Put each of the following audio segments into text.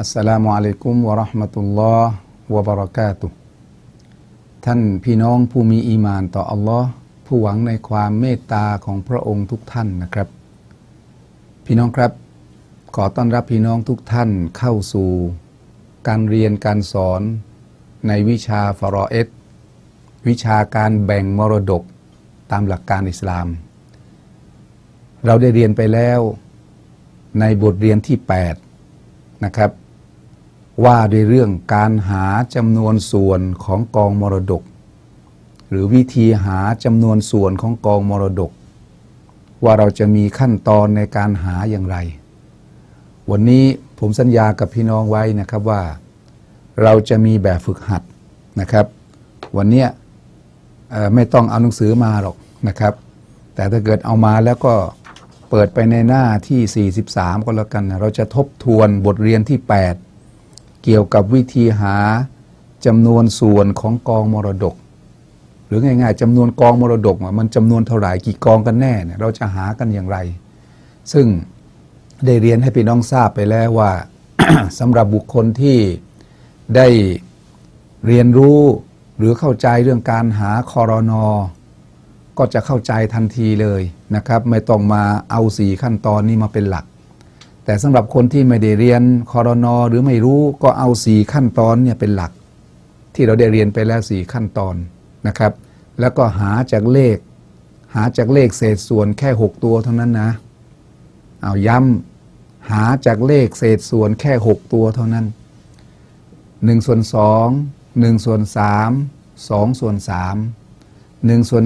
อัสสลามุอะลัยกุมวะราะห์มะตุลลอฮ์วะบะเราะกาตุท่านพี่น้องผู้มีอีมานต่ออัลลอฮ์ผู้หวังในความเมตตาของพระองค์ทุกท่านนะครับ พี่น้องครับ ขอต้อนรับพี่น้องทุกท่านเข้าสู่ การเรียนการสอนในวิชาฟารอเอตวิชาการแบ่งมรดกตามหลักการอิสลาม เราได้เรียนไปแล้วในบทเรียนที่ 8 นะครับ ว่าด้วยเรื่องการหาจำนวนส่วนของกองมรดก หรือวิธีหาจำนวนส่วนของกองมรดก ว่าเราจะมีขั้นตอนในการหาอย่างไร วันนี้ผมสัญญากับพี่น้องไว้นะครับว่า เราจะมีแบบฝึกหัดนะครับ วันนี้ไม่ต้องเอาหนังสือมาหรอกนะครับ แต่ถ้าเกิดเอามาแล้วก็เปิดไปในหน้าที่ 43 ก็แล้วกันนะเราจะทบทวนบทเรียนที่ 8 เกี่ยวกับวิธีหาจำนวนส่วนของกองมรดก หรือง่ายๆจำนวนกองมรดกมันจำนวนเท่าไหร่กี่กองกันแน่เนี่ยเราจะหากันอย่างไร ซึ่งได้เรียนให้พี่น้องทราบไปแล้วว่าสำหรับบุคคลที่ได้เรียนรู้หรือเข้าใจเรื่องการหาคอรนอก็จะเข้าใจทันทีเลยนะครับ ไม่ต้องมาเอาสี่ขั้นตอนนี้มาเป็นหลัก แต่สำหรับคนที่ไม่ได้เรียนคอรนอหรือไม่รู้ก็เอาสี่ขั้นตอนเนี่ยเป็นหลัก ที่เราได้เรียนไปแล้วสี่ขั้นตอนนะครับ แล้วก็หาจากเลข หาจากเลขเศษส่วนแค่ 6 ตัวเท่านั้นนะเอาย้ำหาจากเลขเศษส่วนแค่ 6 ตัวเท่านั้น1ส่วน2 1ส่วน3 2ส่วน3 1ส่วน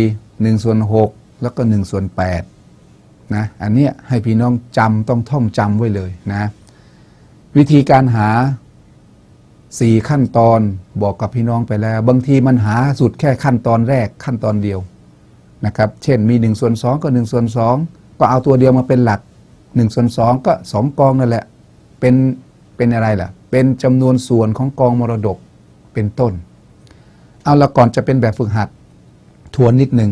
4 1ส่วน6แล้วก็1ส่วน8 นะอันเนี้ยให้พี่น้องจำต้องท่องจำไว้เลยนะวิธีการหาสี่ขั้นตอนบอกกับพี่น้องไปแล้ว บางทีมันหาสุดแค่ขั้นตอนแรกขั้นตอนเดียวนะครับเช่นมี1ส่วน2ก็1ส่วน2ก็เอาตัวเดียวมาเป็นหลัก1ส่วน2ก็สองกองนั่นแหละเป็นเป็นอะไรล่ะ เป็นจำนวนส่วนของกองมรดกเป็นต้น เอาละก่อนจะเป็นแบบฝึกหัดทวนนิดหนึ่ง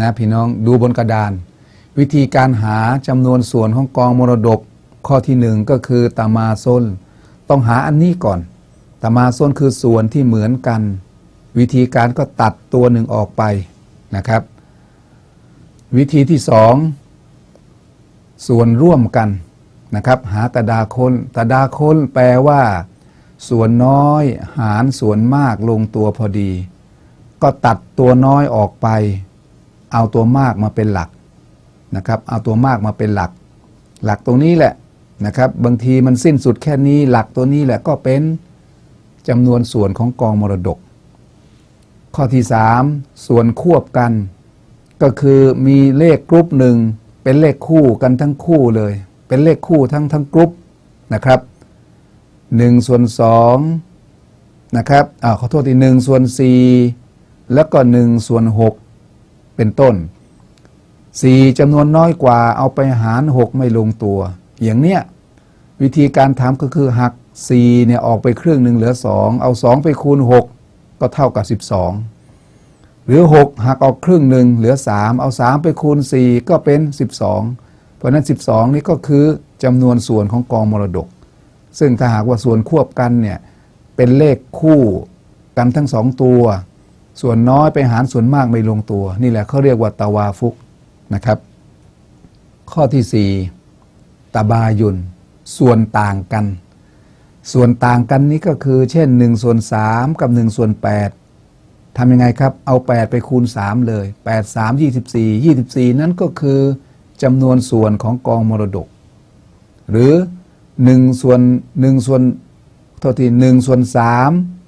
นะพี่น้องดูบนกระดาน วิธีการหาจำนวนส่วนของกองมรดก ข้อที่หนึ่งก็คือตามาซนต้องหาอันนี้ก่อนตามาส้นคือส่วนที่เหมือนกัน วิธีการก็ตัดตัวหนึ่งออกไปนะครับ วิธีที่สองส่วนร่วมกันนะครับ หาตาดาคนตาดาคนแปลว่า ส่วนน้อยหารส่วนมากลงตัวพอดี ก็ตัดตัวน้อยออกไป เอาตัวมากมาเป็นหลัก นะครับเอาตัวมากมาเป็นหลัก หลักตรงนี้แหละนะครับบางทีมันสิ้นสุดแค่นี้หลักตัวนี้แหละก็เป็นจำนวนส่วนของกองมรดก ข้อที่ 3 ส่วนควบกัน ก็คือมีเลขกรุ๊ปหนึ่งเป็นเลขคู่กันทั้งคู่เลย เป็นเลขคู่ทั้งทั้งกรุ๊ปนะครับ1ส่วน2นะครับอ่าขอโทษทีหนึ่งส่วน4แล้วก็1ส่วน6เป็นต้น 4จำนวนน้อยกว่าเอาไปหาร6ไม่ลงตัว อย่างเนี้ยวิธีการทำก็คือหัก4เนี่ยออกไปครึ่งหนึ่งเหลือ2เอา2ไปคูณ6ก็เท่ากับ12หรือ6หักออกครึ่งหนึ่งเหลือ3เอา3ไปคูณ4ก็เป็น12เพราะนั้น12นี่ก็คือจำนวนส่วนของกองมรดก ซึ่งถ้าหากว่าส่วนควบกันเนี่ยเป็นเลขคู่กันทั้งสองตัว ส่วนน้อยไปหารส่วนมากไม่ลงตัว นี่แหละเขาเรียกว่าตาวาฟุก นะครับ ข้อที่ 4ตาบายุนส่วนต่างกัน ส่วนต่างกันนี้ก็คือ เช่น1ส่วน3กับ1ส่วน8ทำยังไงครับ เอา 8 ไปคูณ 3 เลย 8 3 24 24 นั้นก็คือจำนวนส่วนของกองมรดก หรือ1ส่วน1ส่วนโทษที1ส่วน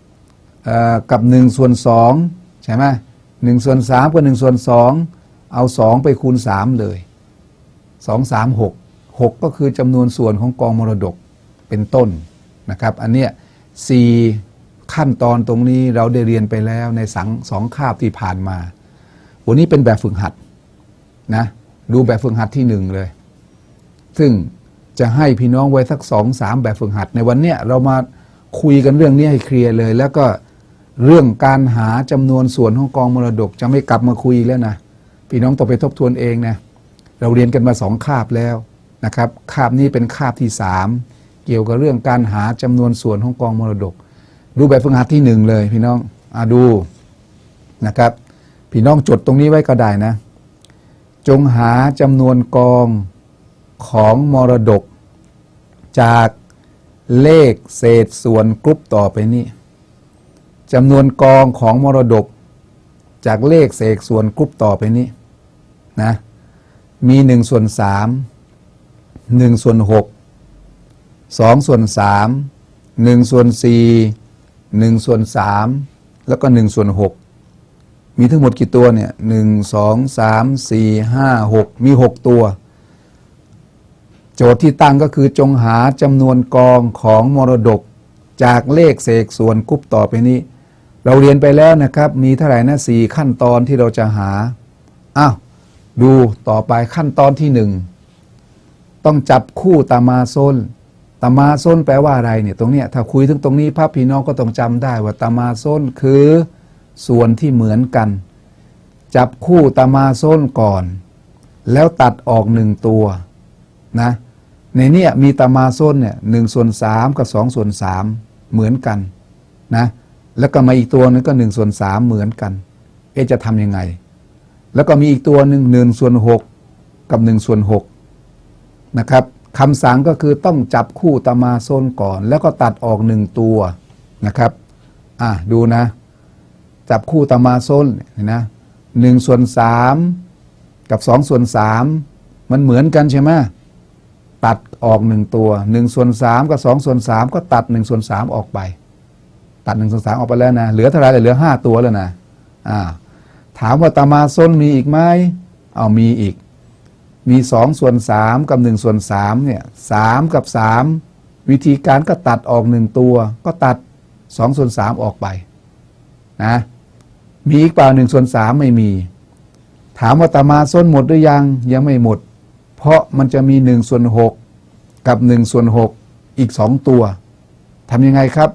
3กับ1ส่วน2ใช่ไหม1ส่วน3กับ1ส่วน2 เอา2ไปคูณ3เลย2 3 6 6ก็คือจำนวนส่วนของกองมรดกเป็นต้นนะครับ อันเนี้ยสี่ขั้นตอนตรงนี้เราได้เรียนไปแล้วในสังสองคาบที่ผ่านมา วันนี้เป็นแบบฝึกหัดนะดูแบบฝึกหัดที่หนึ่งเลย ซึ่งจะให้พี่น้องไว้สักสองสามแบบฝึกหัด ในวันเนี้ยเรามาคุยกันเรื่องนี้ให้เคลียร์เลย แล้วก็เรื่องการหาจำนวนส่วนของกองมรดกจะไม่กลับมาคุยแล้วนะ พี่น้องต้องไปทบทวนเองนะเราเรียนกันมาสองคาบแล้วนะครับคาบนี้เป็นคาบที่สามเกี่ยวกับเรื่องการหาจำนวนส่วนของกองมรดกดูแบบฝึกหัดที่หนึ่งเลยพี่น้องอดูนะครับ พี่น้องจดตรงนี้ไว้ก็ได้นะ จงหาจำนวนกองของมรดก จากเลขเศษส่วนกรุ๊ปต่อไปนี้จำนวนกองของมรดก จากเลขเศษส่วนกรุ๊ปต่อไปนี้นะมีหนึ่งส่วนสามหนึ่งส่วนหกสองส่วนสามหนึ่งส่วนสี่หนึ่งส่วนสามแล้วก็หนึ่งส่วนหกมีทั้งหมดกี่ตัวเนี่ยหนึ่งสองสามสี่ห้าหกมีหกตัว โจทย์ที่ตั้งก็คือจงหาจำนวนกองของมรดก จากเลขเศษส่วนกรุ๊ปต่อไปนี้ เราเรียนไปแล้วนะครับ มีเท่าไหร่นะสี่ขั้นตอนที่เราจะหาอ้าวดูต่อไปขั้นตอนที่หนึ่งต้องจับคู่ตามาส้นตามาส้นแปลว่าอะไรเนี่ยตรงเนี้ยถ้าคุยถึงตรงนี้ภาพพี่น้องก็ต้องจำได้ว่าตามาส้นคือส่วนที่เหมือนกัน จับคู่ตามาส้นก่อน แล้วตัดออกหนึ่งตัวนะในเนี้ยมีตามาส้นเนี่ยหนึ่งส่วนสามกับสองส่วนสามเหมือนกันนะ แล้วก็มาอีกตัวนึงก็หนึ่งส่วนสามเหมือนกัน เอจะทำยังไง แล้วก็มีอีกตัวหนึ่งหนึ่งส่วนหกกับหนึ่งส่วนหกนะครับคำสั่งก็คือต้องจับคู่ตามาโซนก่อน แล้วก็ตัดออกหนึ่งตัวนะครับอะดูนะ จับคู่ตามาโซนเห็นนะหนึ่งส่วนสามกับสองส่วนสามมันเหมือนกันใช่ไหมตัดออกหนึ่งตัวหนึ่งส่วนสามกับสองส่วนสามก็ตัดหนึ่งส่วนสามออกไป ตัดหนึ่งส่วนสามออกไปแล้วนะ เหลือเท่าไรเหลือห้าตัวแล้วนะอ่าถามว่าตามาส้นมีอีกไหมเอามีอีก มีสองส่วนสามกับหนึ่งส่วนสามเนี่ยสามกับสามวิธีการก็ตัดออกหนึ่งตัว ก็ตัดสองส่วนสามออกไปนะมีอีกเปล่าหนึ่งส่วนสามไม่มี ถามว่าตามาส้นหมดหรือยังยังไม่หมด เพราะมันจะมีหนึ่งส่วนหกกับหนึ่งส่วนหกอีกสองตัวทำยังไงครับ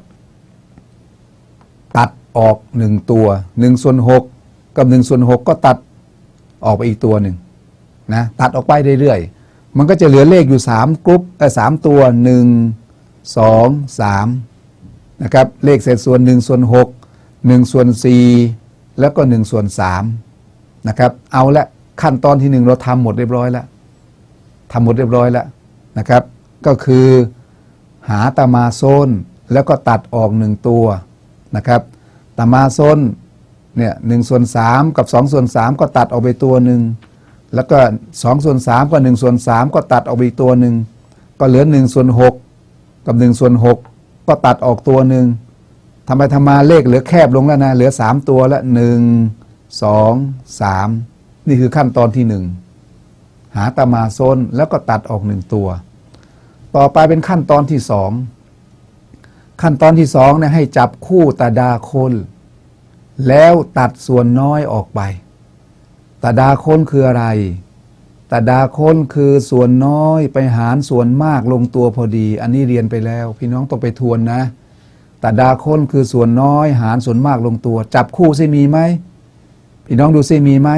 ออกหนึ่งตัวหนึ่งส่วนหกกับหนึ่งส่วนหกก็ตัดออกไปอีกตัวหนึ่งนะตัดออกไปเรื่อยๆ มันก็จะเหลือเลขอยู่สามกรุ๊ปเออสามตัวหนึ่งสองสามนะครับเลขเศษส่วนหนึ่งส่วนหกหนึ่งส่วนสี่แล้วก็หนึ่งส่วนสามนะครับเอาละขั้นตอนที่หนึ่งเราทำหมดเรียบร้อยแล้วทำหมดเรียบร้อยแล้วนะครับ ก็คือหาตามาโซนแล้วก็ตัดออกหนึ่งตัวนะครับ ตมาโซนเนี่ยหนึ่งส่วนสามกับสองส่วนสามก็ตัดออกไปตัวหนึ่งแล้วก็สองส่วนสามกับหนึ่งส่วนสามก็ตัดออกไปตัวหนึ่งก็เหลือหนึ่งส่วนหกกับหนึ่งส่วนหกก็ตัดออกตัวหนึ่งทำไปทำมาเลขเหลือแคบลงแล้วนะเหลือสามตัวละหนึ่งสองสามนี่คือขั้นตอนที่หนึ่งหาตามาโซนแล้วก็ตัดออกหนึ่งตัว ต่อไปเป็นขั้นตอนที่สองขั้นตอนที่สองเนี่ยให้จับคู่ตาดาคน แล้วตัดส่วนน้อยออกไป ตดาค้นคืออะไร ตดาค้นคือส่วนน้อยไปหารส่วนมากลงตัวพอดี อันนี้เรียนไปแล้ว พี่น้องต้องไปทวนนะ ตดาค้นคือส่วนน้อยหารส่วนมากลงตัว จับคู่ซิมีไหม พี่น้องดูซิมีไหม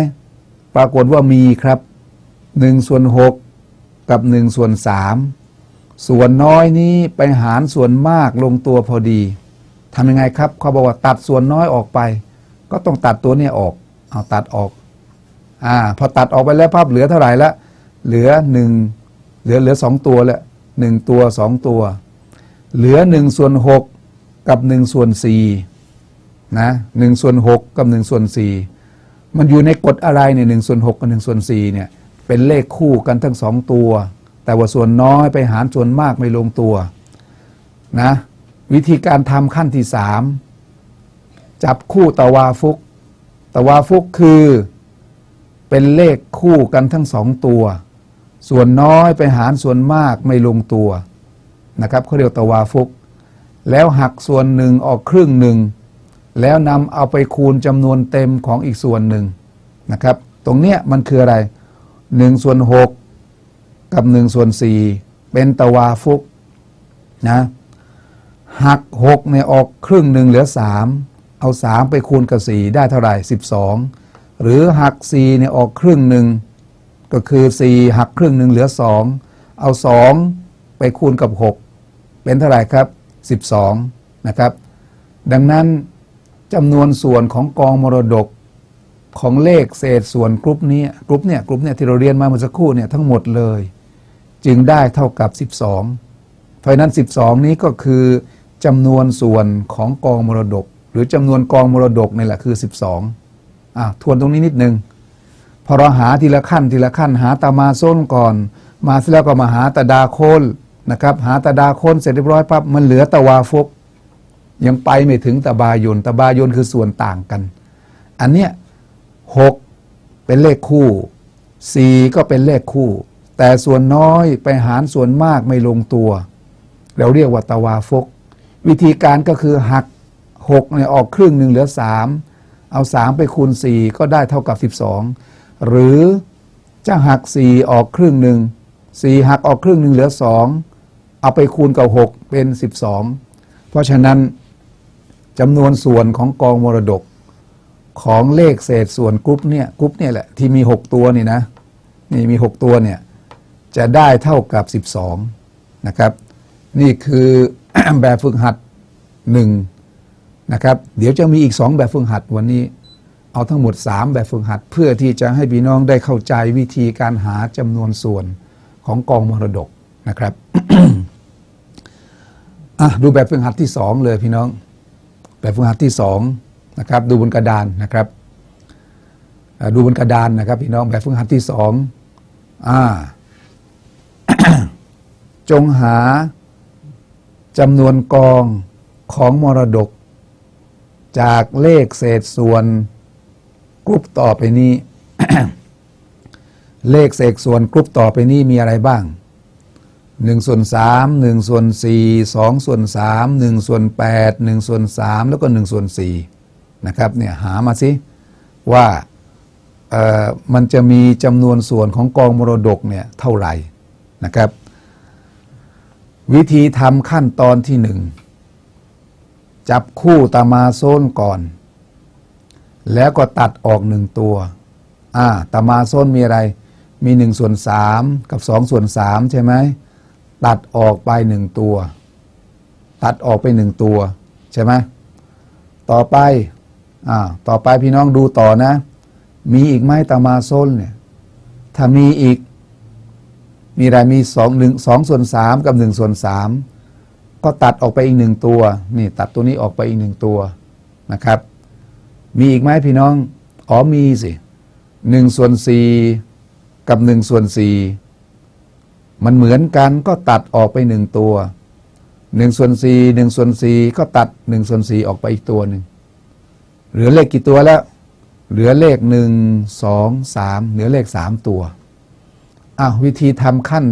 ปรากฏว่ามีครับหนึ่งส่วนหกกับหนึ่งส่วนสามส่วนน้อยนี้ไปหารส่วนมากลงตัวพอดี ทำยังไงครับเขาบอกว่าตัดส่วนน้อยออกไป ก็ต้องตัดตัวนี้ออก เอาตัดออกอ่าพอตัดออกไปแล้วภาพเหลือเท่าไหร่ละเหลือหนึ่งเหลือเหลือสองตัวแล้วหนึ่งตัวสองตัว เหลือหนึ่งส่วนหกกับหนึ่งส่วนสี่นะหนึ่งส่วนหกกับหนึ่งส่วนสี่มันอยู่ในกฎอะไรเนี่ยหนึ่งส่วนหกกับหนึ่งส่วนสี่เนี่ยเป็นเลขคู่กันทั้งสองตัว แต่ว่าส่วนน้อยไปหารส่วนมากไม่ลงตัวนะ วิธีการทำขั้นที่สามจับคู่ตะวาฟุก ตะวาฟุกคือเป็นเลขคู่กันทั้งสองตัว ส่วนน้อยไปหารส่วนมากไม่ลงตัวนะครับเขาเรียกตะวาฟุก แล้วหักส่วนหนึ่งออกครึ่งหนึ่ง แล้วนำเอาไปคูณจำนวนเต็มของอีกส่วนหนึ่งนะครับ ตรงเนี้ยมันคืออะไรหนึ่งส่วนหกกับหนึ่งส่วนสี่เป็นตะวาฟุกนะ หักหกเนี่ยออกครึ่งหนึ่งเหลือสามเอาสามไปคูณกับสี่ได้เท่าไหร่สิบสองหรือหักสี่เนี่ยออกครึ่งหนึ่งก็คือสี่หักครึ่งหนึ่งเหลือสองเอาสองไปคูณกับหกเป็นเท่าไหร่ครับ12นะครับ ดังนั้นจำนวนส่วนของกองมรดกของเลขเศษส่วนกรุ๊ปนี้กรุ๊ปเนี่ยกรุ๊ปเนี่ยที่เราเรียนมาเมื่อสักครู่เนี่ยทั้งหมดเลย จึงได้เท่ากับ 12 เพราะนั้น 12 นี้ก็คือ จำนวนส่วนของกองมรดก หรือจำนวนกองมรดกนี่แหละคือ 12อะทวนตรงนี้นิดนึงพอเราหาทีละขั้นทีละขั้นหาตามาส้นก่อน มาเสร็จแล้วก็มาหาตาดาโคนนะครับหาตาดาโคนเสร็จเรียบร้อยปั๊บมันเหลือตะวาฟก ยังไปไม่ถึงตะบายนตะบายนคือส่วนต่างกัน อันเนี้ยหกเป็นเลขคู่สี่ก็เป็นเลขคู่ แต่ส่วนน้อยไปหารส่วนมากไม่ลงตัว เราเรียกว่าตะวาฟก วิธีการก็คือหักหกเนี่ยออกครึ่งหนึ่งเหลือสามเอาสามไปคูณสี่ก็ได้เท่ากับสิบสองหรือจะหักสี่ออกครึ่งหนึ่งสี่หักออกครึ่งหนึ่งเหลือสองเอาไปคูณกับหกเป็นสิบสองเพราะฉะนั้นจำนวนส่วนของกองมรดกของเลขเศษส่วนกรุ๊ปเนี่ยกรุ๊ปเนี่ยแหละที่มีหกตัวนี่นะนี่มีหกตัวเนี่ยจะได้เท่ากับสิบสองนะครับ นี่คือแบบฝึกหัดหนึ่งนะครับ เดี๋ยวจะมีอีกสองแบบฝึกหัดวันนี้ เอาทั้งหมด 3 แบบฝึกหัด เพื่อที่จะให้พี่น้องได้เข้าใจวิธีการหาจำนวนส่วนของกองมรดกนะครับอะดูแบบฝึกหัดที่2เลยพี่น้อง แบบฝึกหัดที่2นะครับ ดูบนกระดานนะครับดูบนกระดานนะครับพี่น้องแบบฝึกหัดที่2อ่าจงหา จำนวนกองของมรดก จากเลขเศษส่วนกรุ๊ปต่อไปนี้ เลขเศษส่วนกรุ๊ปต่อไปนี้มีอะไรบ้าง1ส่วน3 1ส่วน4 2ส่วน3 1ส่วน8 1ส่วน3แล้วก็1ส่วน4นะครับเนี่ยหามาสิว่าเอ่อมันจะมีจำนวนส่วนของกองมรดกเนี่ยเท่าไหร่นะครับ วิธีทำขั้นตอนที่หนึ่งจับคู่ตามาโซนก่อน แล้วก็ตัดออกหนึ่งตัวอ่าตามาโซนมีอะไร มีหนึ่งส่วนสามกับสองส่วนสามใช่ไหมตัดออกไปหนึ่งตัว ตัดออกไปหนึ่งตัวใช่ไหมต่อไปอ่าต่อไปพี่น้องดูต่อนะ มีอีกไหมตามาโซนเนี่ยถ้ามีอีก มีอะไรมีสองหนึ่งสองส่วนสามกับหนึ่งส่วนสามก็ตัดออกไปอีกหนึ่งตัวนี่ตัดตัวนี้ออกไปอีกหนึ่งตัวนะครับ มีอีกไหมพี่น้องอ๋อมีสิหนึ่งส่วนสี่กับหนึ่งส่วนสี่มันเหมือนกันก็ตัดออกไปหนึ่งตัวหนึ่งส่วนสี่หนึ่งส่วนสี่ก็ตัดหนึ่งส่วนสี่ออกไปอีกตัวหนึ่งเหลือเลขกี่ตัวแล้ว เหลือเลขหนึ่งสองสามเหลือเลขสามตัว อ้าววิธีทำขั้น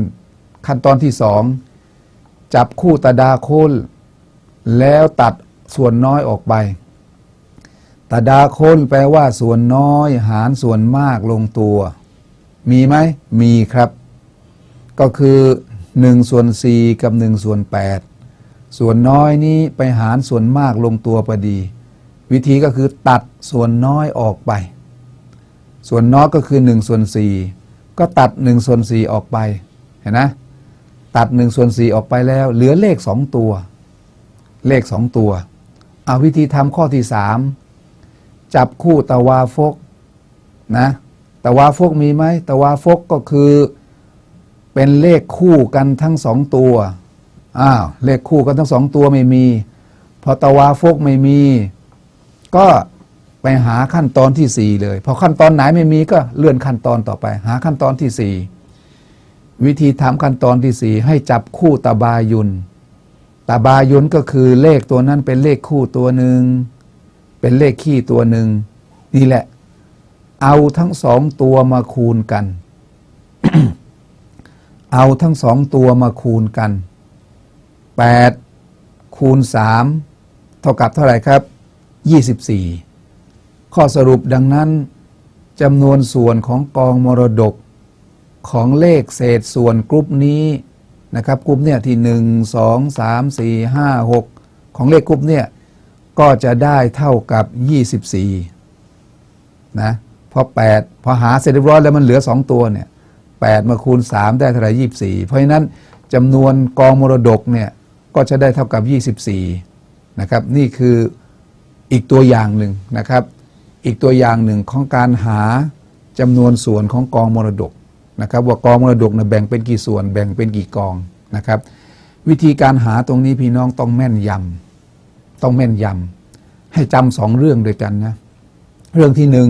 ขั้นตอนที่สอง จับคู่ตาดาโคนแล้วตัดส่วนน้อยออกไปตาดาโคนแปลว่าส่วนน้อย หารส่วนมากลงตัว มีไหม มีครับ ก็คือ1ส่วน4กับ1ส่วน8 ส่วนน้อยนี้ไปหารส่วนมากลงตัวพอดี วิธีก็คือตัดส่วนน้อยออกไป ส่วนน้อยก็คือ1ส่วน4 ก็ตัด1ส่วน4ออกไป เห็นนะ ตัด1ส่วน4ออกไปแล้ว เหลือเลข 2 ตัว เลข 2 ตัว เอาวิธีทำข้อที่ 3 จับคู่ตะวาฟกนะตะวาฟกมีไหมตะวาฟกก็คือเป็นเลขคู่กันทั้งสองตัว อ้าว เลขคู่กันทั้งสองตัวไม่มี พอตะวาฟกไม่มี ก็ ไปหาขั้นตอนที่สี่เลย พอขั้นตอนไหนไม่มีก็เลื่อนขั้นตอนต่อไป หาขั้นตอนที่สี่วิธีทำขั้นตอนที่สี่ให้จับคู่ตาบายุนตาบายุนก็คือเลขตัวนั้นเป็นเลขคู่ตัวหนึ่งเป็นเลขขี้ตัวหนึ่งนี่แหละ เอาทั้งสองตัวมาคูณกัน เอาทั้งสองตัวมาคูณกันแปดคูคูณ 3 เท่ากับเท่าไหร่ครับ 24 ข้อสรุปดังนั้นจำนวนส่วนของกองมรดกของเลขเศษส่วนกรุ๊ปนี้นะครับกรุ๊ปเนี่ยที่1 2 3 4 5 6ของเลขกรุ๊ปเนี่ยก็จะได้เท่ากับ24นะพอ8พอหาเสร็จเรียบร้อยแล้วมันเหลือ2ตัวเนี่ย8มาคูณ3ได้เท่าไหร่24เพราะฉะนั้นจำนวนกองมรดกเนี่ยก็จะได้เท่ากับ24นะครับนี่คืออีกตัวอย่างหนึ่งนะครับ อีกตัวอย่างหนึ่งของการหาจำนวนส่วนของกองมรดกนะครับ ว่ากองมรดกนะแบ่งเป็นกี่ส่วนแบ่งเป็นกี่กองนะครับ วิธีการหาตรงนี้พี่น้องต้องแม่นยำต้องแม่นยำให้จำสองเรื่องด้วยกันนะเรื่องที่หนึ่ง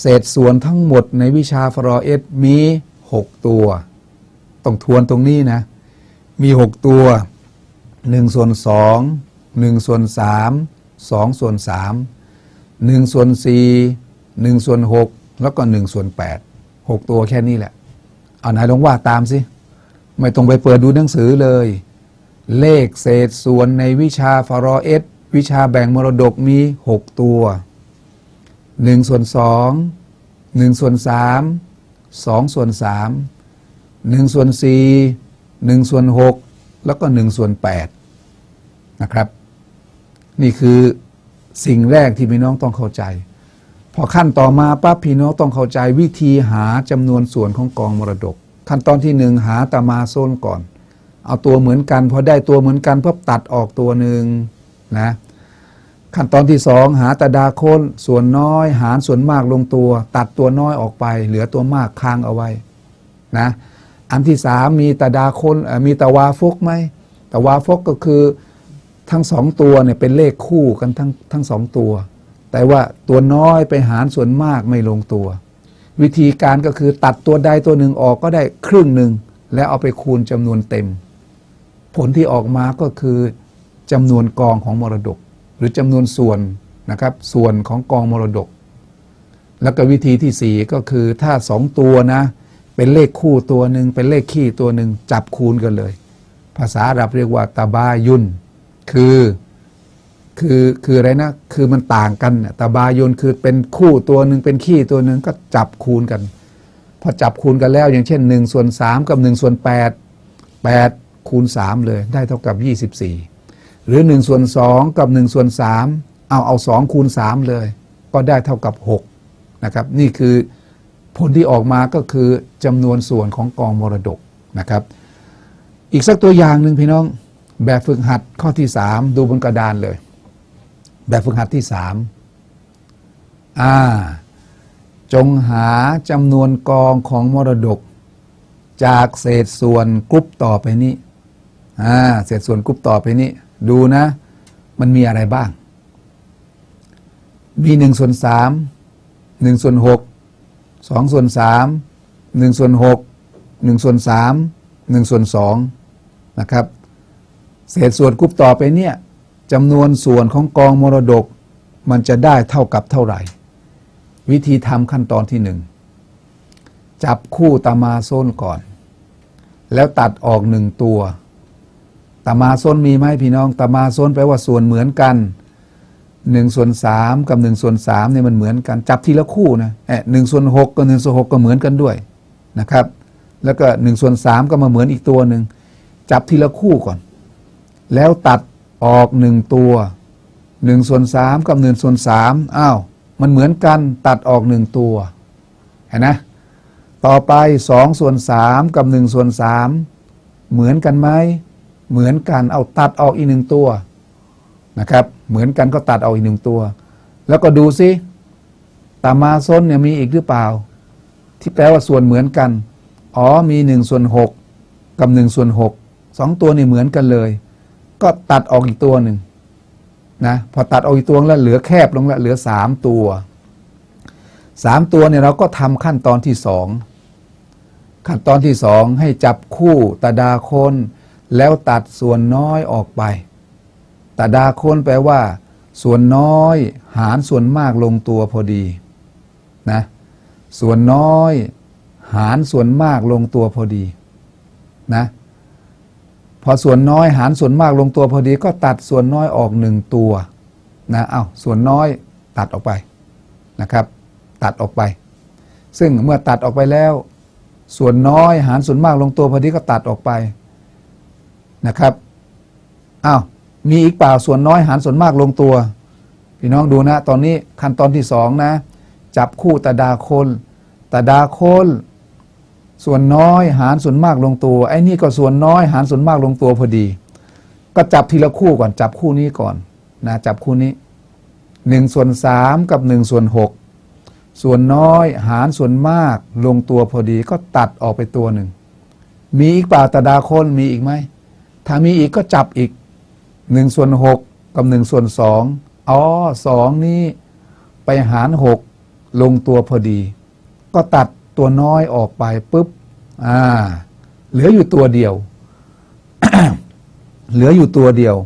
เศษส่วนทั้งหมดในวิชาฟรอเอสมี 6 ตัว ต้องทวนตรงนี้นะ มี 6 ตัว 1 ส่วน 2 1 ส่วน 3 2 ส่วน 3 1ส่วน4 1ส่วน6แล้วก็1ส่วน8 6 ตัวแค่นี้แหละ เอาไหนลองว่าดตามสิ ไม่ต้องไปเปิดดูหนังสือเลย เลขเศษส่วนในวิชาฟารอเอสวิชาแบ่งมรดกมี 6 ตัว 1ส่วน2 1ส่วน3 2ส่วน3 1ส่วน4 1ส่วน6แล้วก็1ส่วน8นะครับ นี่คือ สิ่งแรกที่พี่น้องต้องเข้าใจ พอขั้นต่อมาปั๊บพี่น้องต้องเข้าใจวิธีหาจำนวนส่วนของกองมรดก ขั้นตอนที่หนึ่งหาตามาโซนก่อน เอาตัวเหมือนกัน พอได้ตัวเหมือนกันปั๊บตัดออกตัวหนึ่งนะขั้นตอนที่สองหาตาดาโคนส่วนน้อย หารส่วนมากลงตัว ตัดตัวน้อยออกไป เหลือตัวมากค้างเอาไว้นะอันที่สามมีตาดาโคนมีตาวาฟกไหมตาวาฟกก็คือ ทั้งสองตัวเนี่ยเป็นเลขคู่กันทั้งทั้งสองตัว แต่ว่าตัวน้อยไปหารส่วนมากไม่ลงตัว วิธีการก็คือตัดตัวใดตัวหนึ่งออกก็ได้ครึ่งหนึ่งแล้วเอาไปคูณจำนวนเต็ม ผลที่ออกมาก็คือจำนวนกองของมรดก หรือจำนวนส่วนนะครับส่วนของกองมรดก แล้วก็วิธีที่สี่ก็คือถ้าสองตัวนะ เป็นเลขคู่ตัวหนึ่งเป็นเลขคี่ตัวหนึ่งจับคูณกันเลย ภาษาอาหรับเรียกว่าตาบายุน คือคือคืออะไรนะ คือมันต่างกันน่ะตาบายนคือเป็นคู่ตัวหนึ่งเป็นขี้ตัวหนึ่งก็จับคูณกัน พอจับคูณกันแล้วอย่างเช่น1ส่วน3กับ1ส่วน8 8 คูณ 3 เลยได้เท่ากับ 24 หรือ1ส่วน2กับ1ส่วน3เอาเอา2คูณ 3 เลย ก็ได้เท่ากับ6นะครับนี่คือผลที่ออกมาก็คือจำนวนส่วนของกองมรดกนะครับ อีกสักตัวอย่างหนึ่งพี่น้อง แบบฝึกหัดข้อที่ 3 ดูบนกระดานเลย แบบฝึกหัดที่สามอ่าจงหาจำนวนกองของมรดก จากเศษส่วนกรุ๊ปต่อไปนี้อ่าเศษส่วนกรุ๊ปต่อไปนี้ ดูนะ มันมีอะไรบ้าง มีหนึ่งส่วนสามหนึ่งส่วนหกสองส่วนสามหนึ่งส่วนหกหนึ่งส่วนสามหนึ่งส่วนสองนะครับ เศษส่วนกรุ๊ปต่อไปเนี่ยจำนวนส่วนของกองมรดก มันจะได้เท่ากับเท่าไหร่ วิธีทำขั้นตอนที่หนึ่งจับคู่ตามาโซนก่อน แล้วตัดออกหนึ่งตัวตามาโซนมีไหมพี่น้องตามาโซนแปลว่าส่วนเหมือนกันหนึ่งส่วนสามกับหนึ่งส่วนสามเนี่ยมันเหมือนกัน จับทีละคู่นะเอหนึ่งส่วนหกกับหนึ่งส่วนหกก็เหมือนกันด้วยนะครับ แล้วก็หนึ่งส่วนสามก็มาเหมือนอีกตัวหนึ่งจับทีละคู่ก่อน แล้วตัดออกหนึ่งตัวหนึ่งส่วนสามกับหนึ่งส่วนสามอ้าว มันเหมือนกันตัดออกหนึ่งตัว เห็นนะ ต่อไปสองส่วนสามกับหนึ่งส่วนสามเหมือนกันไหม เหมือนกันเอาตัดออกอีกหนึ่งตัวนะครับ เหมือนกันก็ตัดออกอีกหนึ่งตัว แล้วก็ดูซิตามาส้นเนี่ยมีอีกหรือเปล่า ที่แปลว่าส่วนเหมือนกัน อ๋อมีหนึ่งส่วนหกกับหนึ่งส่วนหกสองตัวนี่เหมือนกันเลย ก็ตัดออกอีกตัวหนึ่งนะพอตัดออกอีกตัวแล้วเหลือแคบลงแล้วเหลือสามตัวสามตัวเนี่ยเราก็ทำขั้นตอนที่สองขั้นตอนที่สองให้จับคู่ตาดาคนแล้วตัดส่วนน้อยออกไปตาดาคนแปลว่า ส่วนน้อยหารส่วนมากลงตัวพอดีนะส่วนน้อย หารส่วนมากลงตัวพอดีนะ ออส่วนน้อยหารส่วนมากลงตัวพอดีก็ตัดส่วนน้อยออกหนึ่งตัวนะเอาส่วนน้อยตัดออกไปนะครับ ตัดออกไป ซึ่งเมื่อตัดออกไปแล้ว ส่วนน้อยหารส่วนมากลงตัวพอดีก็ตัดออกไปนะครับอ้าวมีอีกเปล่าส่วนน้อยหารส่วนมากลงตัวพี่น้องดูนะ ตอนนี้ขั้นตอนที่สองนะ จับคู่ตาดาคนตาดาคน ส่วนน้อยหารส่วนมากลงตัว ไอ้นี่ก็ส่วนน้อยหารส่วนมากลงตัวพอดี ก็จับทีละคู่ก่อนจับคู่นี้ก่อนนะจับคู่นี้หนึ่งส่วนสามกับหนึ่งส่วนหกส่วนน้อยหารส่วนมากลงตัวพอดีก็ตัดออกไปตัวหนึ่ง มีอีกเปล่าตาดาคนมีอีกไหมถ้ามีอีกก็จับอีกหนึ่งส่วนหกกับหนึ่งส่วนสองอ๋อสองนี้ไปหารหกลงตัวพอดี ก็ตัด ตัวน้อยออกไปปุ๊บอ่าเหลืออยู่ตัวเดียว เหลืออยู่ตัวเดียว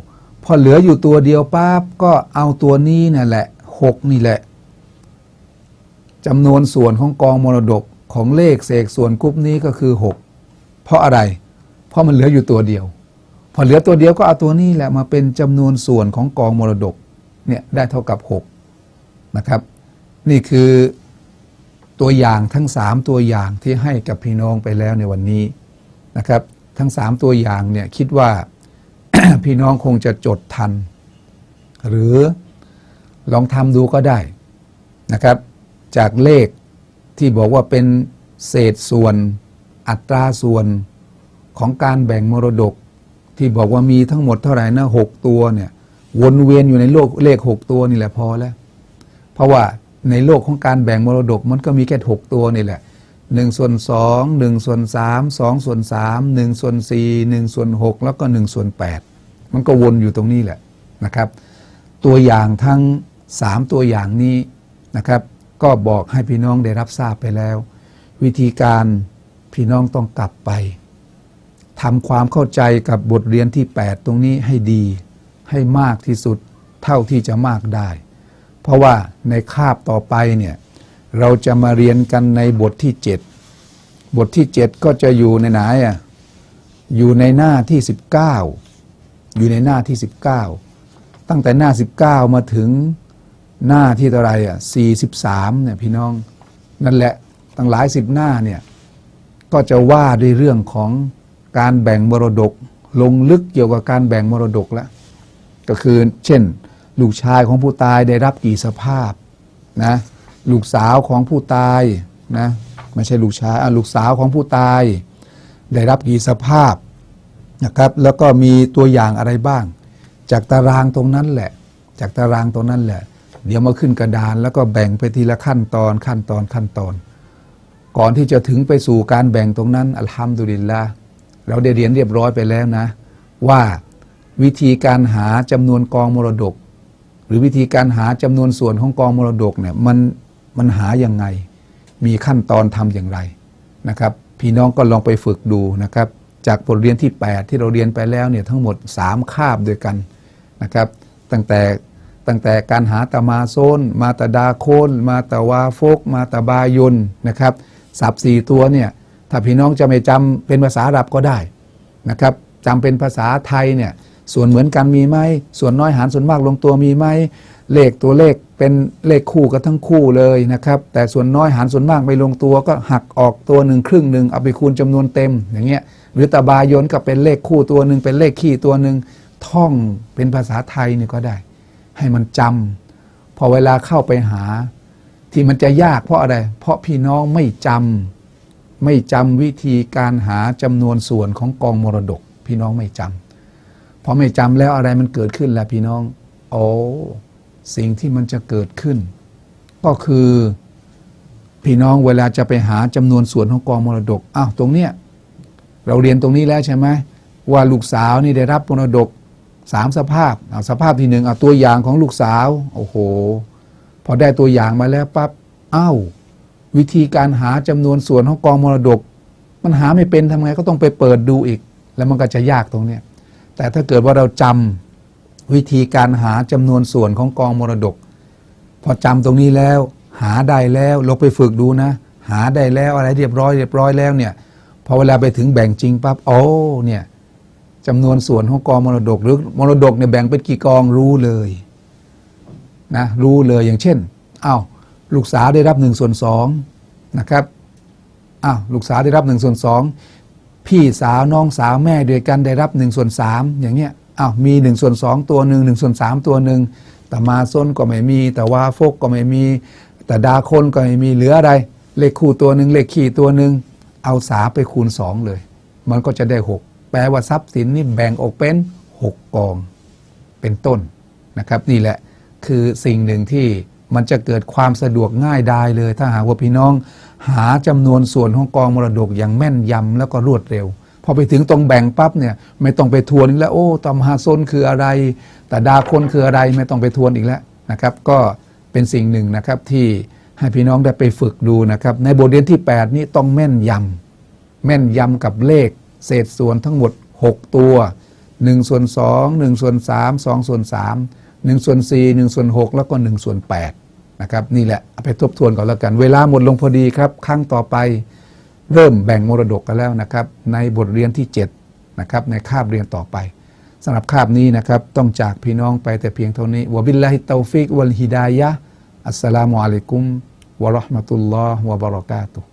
พอเหลืออยู่ตัวเดียวปั๊บก็เอาตัวนี้นั่นแหละหกนี่แหละจำนวนส่วนของกองมรดกของเลขเศษส่วนกรุ๊ปนี้ก็คือหกเพราะอะไร เพราะมันเหลืออยู่ตัวเดียว พอเหลือตัวเดียวก็เอาตัวนี้แหละมาเป็นจำนวนส่วนของกองมรดกเนี่ยได้เท่ากับหกนะครับ นี่คือ ตัวอย่างทั้งสามตัวอย่างที่ให้กับพี่น้องไปแล้วในวันนี้นะครับ ทั้งสามตัวอย่างเนี่ยคิดว่าพี่น้องคงจะจดทัน หรือลองทำดูก็ได้นะครับ จากเลขที่บอกว่าเป็นเศษส่วนอัตราส่วนของการแบ่งมรดก ที่บอกว่ามีทั้งหมดเท่าไหร่นะหกตัวเนี่ยวนเวียนอยู่ในโลกเลขหกตัวนี่แหละพอแล้ว เพราะว่า ในโลกของการแบ่งมรดกมันก็มีแค่หกตัวนี่แหละหนึ่งส่วนสองหนึ่งส่วนสามสองส่วนสามหนึ่งส่วนสี่หนึ่งส่วนหกแล้วก็หนึ่งส่วนแปดมันก็วนอยู่ตรงนี้แหละนะครับ ตัวอย่างทั้งสามตัวอย่างนี้นะครับ ก็บอกให้พี่น้องได้รับทราบไปแล้ว วิธีการพี่น้องต้องกลับไปทำความเข้าใจกับบทเรียนที่ 8 ตรงนี้ให้ดี ให้มากที่สุดเท่าที่จะมากได้ เพราะว่าในคาบต่อไปเนี่ยเราจะมาเรียนกันในบทที่7บทที่7ก็จะอยู่ในไหนอะอยู่ในหน้าที่19อยู่ในหน้าที่19ตั้งแต่หน้า19มาถึงหน้าที่เท่าไรอะ43เนี่ยพี่น้อง นั่นแหละตั้งหลายสิบหน้าเนี่ยก็จะว่าด้วยเรื่องของการแบ่งมรดก ลงลึกเกี่ยวกับการแบ่งมรดกแล้วก็คือเช่น ลูกชายของผู้ตายได้รับกี่สภาพนะลูกสาวของผู้ตายนะไม่ใช่ลูกชายลูกสาวของผู้ตาย ได้รับกี่สภาพนะครับแล้วก็มีตัวอย่างอะไรบ้าง จากตารางตรงนั้นแหละ จากตารางตรงนั้นแหละ เดี๋ยวมาขึ้นกระดานแล้วก็แบ่งไปทีละขั้นตอนขั้นตอนขั้นตอน ก่อนที่จะถึงไปสู่การแบ่งตรงนั้นอัลฮัมดุลิลละเราได้เรียนเรียบร้อยไปแล้วนะ ว่าวิธีการหาจำนวนกองมรดก หรือวิธีการหาจำนวนส่วนของกองมรดกเนี่ยมันมันหายังไง มีขั้นตอนทำอย่างไรนะครับ พี่น้องก็ลองไปฝึกดูนะครับ จากบทเรียนที่ 8 ที่เราเรียนไปแล้วเนี่ยทั้งหมด 3 คาบด้วยกันนะครับ ตั้งแต่ตั้งแต่การหาตามาโซน มาตาดาโคนมาตาวาโฟก มาตาบายนนะครับสับสี่ตัวเนี่ยถ้าพี่น้องจะไม่จำเป็นภาษาอาหรับก็ได้นะครับจำเป็นภาษาไทยเนี่ย ส่วนเหมือนกันมีไหมส่วนน้อยหารส่วนมากลงตัวมีไหมเลขตัวเลขเป็นเลขคู่กันทั้งคู่เลยนะครับ แต่ส่วนน้อยหารส่วนมากไม่ลงตัวก็หักออกตัวหนึ่งครึ่งหนึ่งเอาไปคูณจำนวนเต็มอย่างเงี้ยหรือตาบายนก็เป็นเลขคู่ตัวหนึ่งเป็นเลขขี้ตัวหนึ่งท่องเป็นภาษาไทยนี่ก็ได้ ให้มันจำพอเวลาเข้าไปหา ที่มันจะยากเพราะอะไร เพราะพี่น้องไม่จำไม่จำวิธีการหาจำนวนส่วนของกองมรดก พี่น้องไม่จำ พอไม่จำแล้วอะไรมันเกิดขึ้นแล้วพี่น้อง โอ้สิ่งที่มันจะเกิดขึ้น ก็คือพี่น้องเวลาจะไปหาจำนวนส่วนของกองมรดกอ้าวตรงเนี้ยเราเรียนตรงนี้แล้วใช่ไหมว่าลูกสาวนี่ได้รับมรดกสามสภาพเอาสภาพที่หนึ่งเอาตัวอย่างของลูกสาว โอ้โห พอได้ตัวอย่างมาแล้วปั๊บอ้าววิธีการหาจำนวนส่วนของกองมรดก มันหาไม่เป็นทำไงก็ต้องไปเปิดดูอีก แล้วมันก็จะยากตรงเนี้ย แต่ถ้าเกิดว่าเราจำวิธีการหาจำนวนส่วนของกองมรดก พอจำตรงนี้แล้วหาได้แล้วเราไปฝึกดูนะ หาได้แล้วอะไรเรียบร้อยเรียบร้อยแล้วเนี่ยพอเวลาไปถึงแบ่งจริงปั๊บโอ้เนี่ยจำนวนส่วนของกองมรดกหรือมรดกเนี่ยแบ่งเป็นกี่กองรู้เลยนะรู้เลยอย่างเช่นอ้าวลูกสาวได้รับหนึ่งส่วนสองนะครับอ้าวลูกสาวได้รับหนึ่งส่วนสอง พี่สาวน้องสาวแม่ด้วยกันได้รับหนึ่งส่วนสามอย่างเงี้ยอ้าวมีหนึ่งส่วนสองตัวหนึ่งหนึ่งส่วนสามตัวหนึ่งแต่มาส้นก็ไม่มี แต่ว่าฟกก็ไม่มี แต่ดาคนก็ไม่มีเหลืออะไร เลขคู่ตัวหนึ่งเลขขี่ตัวหนึ่งเอาสาไปคูณสองเลย มันก็จะได้หกแปลว่าทรัพย์สินนี่แบ่งออกเป็นหกกองเป็นต้นนะครับ นี่แหละคือสิ่งหนึ่งที่ มันจะเกิดความสะดวกง่ายดายเลย ถ้าหากว่าพี่น้องหาจำนวนส่วนของกองมรดกอย่างแม่นยำแล้วก็รวดเร็ว พอไปถึงตรงแบ่งปั๊บเนี่ยไม่ต้องไปทวนอีกแล้วโอ้ตอมหาซนคืออะไร แต่ดาคนคืออะไรไม่ต้องไปทวนอีกแล้วนะครับ ก็เป็นสิ่งหนึ่งนะครับที่ให้พี่น้องได้ไปฝึกดูนะครับ ในบทเรียนที่ 8 นี้ต้องแม่นยำแม่นยำกับเลข เศษส่วนทั้งหมด 6 ตัว1ส่วน2 1ส่วน3 2ส่วน3 1ส่วน4 1ส่วน6แล้วก็1ส่วน8 นะครับนี่แหละเอาไปทบทวนก่อนแล้วกัน เวลาหมดลงพอดีครับ ครั้งต่อไปเริ่มแบ่งมรดกกันแล้วนะครับ ในบทเรียนที่7นะครับในคาบเรียนต่อไปสำหรับคาบนี้นะครับ ต้องจากพี่น้องไปแต่เพียงเท่านี้วะบิลลาฮิตาฟิกวัลฮิดายะอัสสลามุอะลัยกุมวะราะห์มะตุลลอฮ์วะบะเราะกาตุฮ์